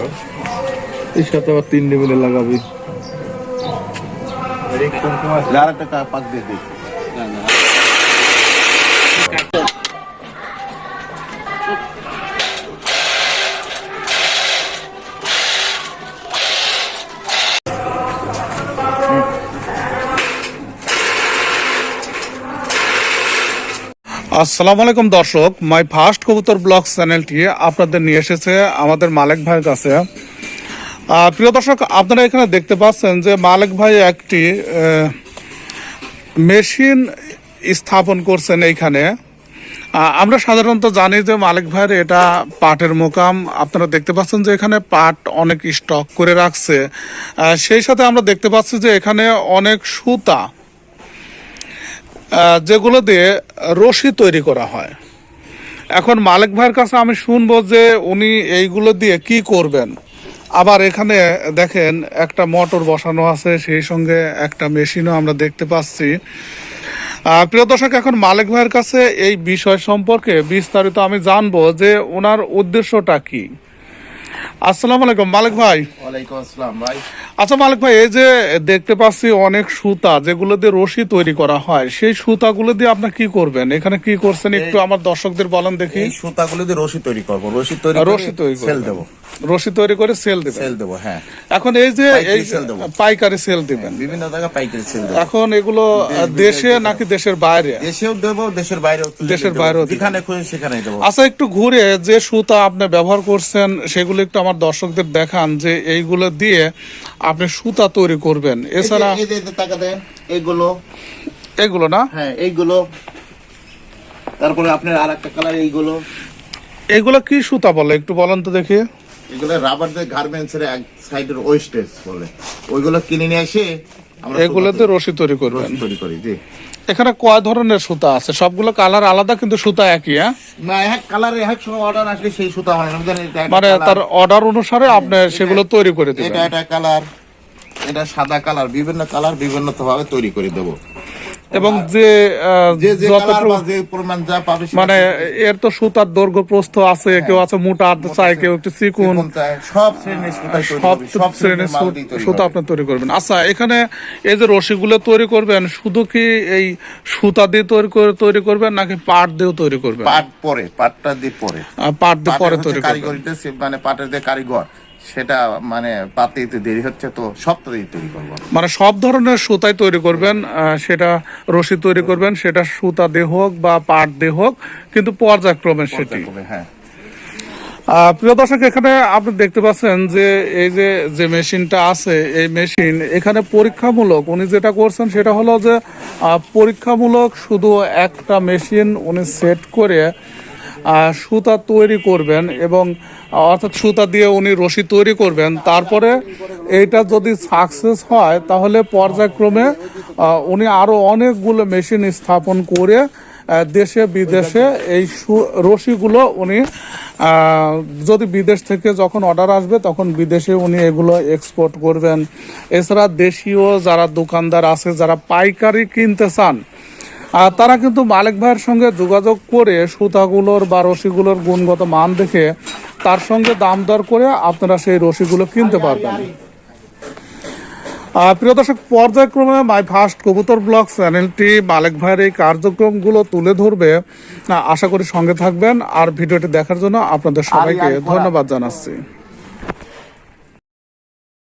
হলো সাথে আবার তিন লেভেলে লাগাবি। আরেকটা পাক দিয়ে দিই। না না আসসালামু আলাইকুম দর্শক, মাই ফার্স্ট কবুতর ব্লগ চ্যানেলটি আপনাদের নিয়ে এসেছে আমাদের মালিক ভাইয়ের কাছে। প্রিয় দর্শক, আপনারা এখানে দেখতে পাচ্ছেন যে মালিক ভাই একটি মেশিন স্থাপন করছেন এইখানে। আমরা সাধারণত জানি যে মালিক ভাইয়ের এটা পাটের মোকাম। আপনারা দেখতে পাচ্ছেন যে এখানে পাট অনেক স্টক করে রাখছে। সেই সাথে আমরা দেখতে পাচ্ছি যে এখানে অনেক সুতা যেগুলো দিয়ে রশি তৈরি করা হয়। এখন মালিক ভাইয়ের কাছে আমি শুনব যে উনি এইগুলো দিয়ে কি করবেন। আবার এখানে দেখেন একটা মোটর বসানো আছে, সেই সঙ্গে একটা মেশিনও আমরা দেখতে পাচ্ছি। প্রিয় দর্শক, এখন মালিক ভাইয়ের কাছে এই বিষয় সম্পর্কে বিস্তারিত আমি জানব যে ওনার উদ্দেশ্যটা কি। আসসালামু আলাইকুম মালিক ভাই। ওয়ালাইকুম আসসালাম ভাই। আচ্ছা মালিক ভাই এই যে দেখতে পাচ্ছি অনেক সুতা যেগুলো দিয়ে রশি তৈরি করা হয় সেই সুতাগুলো দিয়ে আপনি কি করবেন? এখানে কি করছেন একটু আমার দর্শকদের বলেন দেখি। সুতাগুলো দিয়ে রশি তৈরি করব। রশি তৈরি রশি তৈরি সেল দেবো। রশি তৈরি করে সেল দিবেন। সেল দেবো হ্যাঁ। এখন এই যে পাইকারি এই পাইকারি সেল দিবেন। বিভিন্ন জায়গায় পাইকারি সেল দেবো। এখন এগুলো দেশে নাকি দেশের বাইরে? দেশেও দেবো দেশের বাইরেও দেশের বাইরেও। যেখানে খুশি সেখানেই দেবো। আচ্ছা একটু ঘুরে যে সুতা আপনি ব্যবহার করছেন সেগুলো একটু আমার দর্শকদের দেখান যে এইগুলো দিয়ে আপনি সুতা তৈরি করবেন। এছাড়া টাকা দেন এইগুলো। এগুলো না? হ্যাঁ এইগুলো। তারপরে আপনার আর একটা কালার এইগুলো। এগুলো কি সুতা বলে? একটু বলেন তো দেখি। এগুলো রাবার দিয়ে গার্মেন্টস এর এক সাইডের ওয়েস্টেজ বলে। ওইগুলো কিনে নিয়ে এসে এগুলোতে রশি তৈরি করবেন। তৈরি করি জি। এখানে কয় ধরনের সুতা আছে? সবগুলো কালার আলাদা কিন্তু সুতা একই হ্যাঁ? না এক কালার এক সময় অর্ডার আসলে সেই সুতা হয় না? এটা মানে তার অর্ডার অনুসারে আপনি সেগুলো তৈরি করে এটা দিবেন। একটা কালার এটা সাদা কালার বিভিন্ন কালার বিভিন্ন ভাবে তৈরি করে দেবো। এবং যে মানে এর তো সুতার দৈর্ঘ্য প্রস্থ আছে কেউ আছে মোটা চাই কেউ একটু চিকুন। সব সব শ্রেণির দিয়ে সুতা আপনি তৈরি করবেন। আচ্ছা এখানে এই যে রশিগুলো তৈরি করবেন শুধু কি এই সুতা দিয়ে তৈরি করে তৈরি করবেন নাকি পাট দিয়েও তৈরি করবেন? পাট পরে পাটটা দিয়ে পরে। পাট দিয়ে পরে তৈরি কারিগরিতে মানে পাটের যে কারিগর। সেটা মানে পাতে দিতে দেরি হচ্ছে তো সপ্তাহ দিয়ে তৈরি করব। মানে সব ধরনের সুতাই তৈরি করবেন সেটা রশি তৈরি করবেন সেটা সুতা দিয়ে হোক বা পাট দিয়ে হোক কিন্তু পর্যায়ক্রমে সেটি। হ্যাঁ। প্রিয় দর্শক এখানে আপনি দেখতে পাচ্ছেন যে এই যে যে মেশিনটা আছে এই মেশিন এখানে পরীক্ষামূলক উনি যেটা করছেন সেটা হলো যে পরীক্ষামূলক শুধু একটা মেশিন উনি সেট করে সুতা তৈরি করবেন এবং অর্থাৎ সুতা দিয়ে উনি রশি তৈরি করবেন। তারপরে এইটা যদি সাকসেস হয়, তাহলে পর্যায়ক্রমে উনি আরও অনেকগুলো মেশিন স্থাপন করে দেশে, বিদেশে এই রশিগুলো উনি যদি বিদেশ থেকে যখন অর্ডার আসবে, তখন বিদেশে উনি এগুলো এক্সপোর্ট করবেন। এছাড়া দেশীয় যারা দোকানদার আছে, যারা পাইকারি কিনতে চান আহ, তারা কিন্তু মালিক ভাইয়ের সঙ্গে যোগাযোগ করে সুতাগুলোর বা রশিগুলোর গুণগত মান দেখে তার সঙ্গে দাম দর করে আপনারা সেই রশিগুলো কিনতে পারবেন। প্রিয় দর্শক পর্যায়ক্রমে মাই ফার্স্ট কবুতর ব্লগ চ্যানেলটি মালিক ভাইয়ের এই কার্যক্রমগুলো তুলে ধরবে। আশা করি সঙ্গে থাকবেন। আর ভিডিওটি দেখার জন্য আপনাদের সবাইকে ধন্যবাদ জানাচ্ছি।